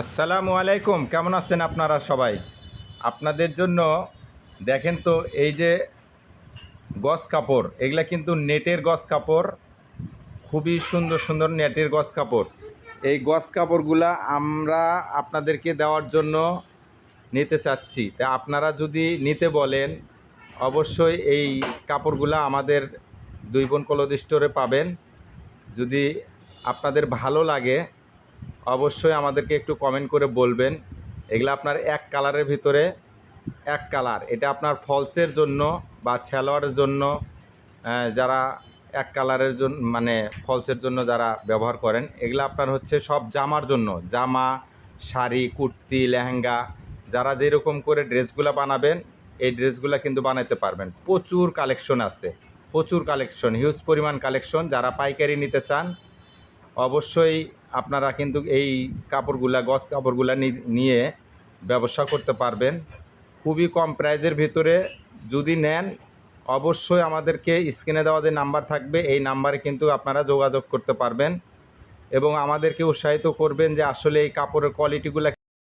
আসসালামু আলাইকুম, কেমন আছেন আপনারা সবাই? আপনাদের জন্য দেখেন তো, এই যে গস কাপড়, এগুলা কিন্তু নেটের গস কাপড়, খুবই সুন্দর সুন্দর নেটের গস কাপড়। এই গস কাপড়গুলা আমরা আপনাদেরকে দেওয়ার জন্য নিতে চাচ্ছি। তা আপনারা যদি নিতে বলেন, অবশ্যই এই কাপড়গুলা আমাদের দুই বোন কলদি স্টোরে পাবেন। যদি আপনাদের ভালো লাগে অবশ্যই আমাদেরকে একটু কমেন্ট করে বলবেন। এগুলো আপনার এক কালারের ভিতরে, এক কালার এটা আপনার ফলসের জন্য বা ছেলোয়ারের জন্য যারা এক কালারের জন্য মানে ফলসের জন্য যারা ব্যবহার করেন, এগুলো আপনার হচ্ছে সব জামার জন্য। জামা, শাড়ি, কুর্তি, লেহেঙ্গা, যারা যেরকম করে ড্রেসগুলো বানাবেন, এই ড্রেসগুলো কিন্তু বানাতে পারবেন। প্রচুর কালেকশন আছে। প্রচুর কালেকশন হিউজ পরিমাণ কালেকশন যারা পাইকারি নিতে চান অবশ্যই আপনারা কিন্তু এই কাপড়গুলা, গস কাপড়গুলা নিয়ে ব্যবসা করতে পারবেন। খুবই কম প্রাইজের ভিতরে যদি নেন, অবশ্যই আমাদেরকে স্ক্রিনে দেওয়া যে নাম্বার থাকবে, এই নাম্বারে কিন্তু আপনারা যোগাযোগ করতে পারবেন এবং আমাদেরকে উৎসাহিত করবেন যে আসলে এই কাপড়ের কোয়ালিটিগুলো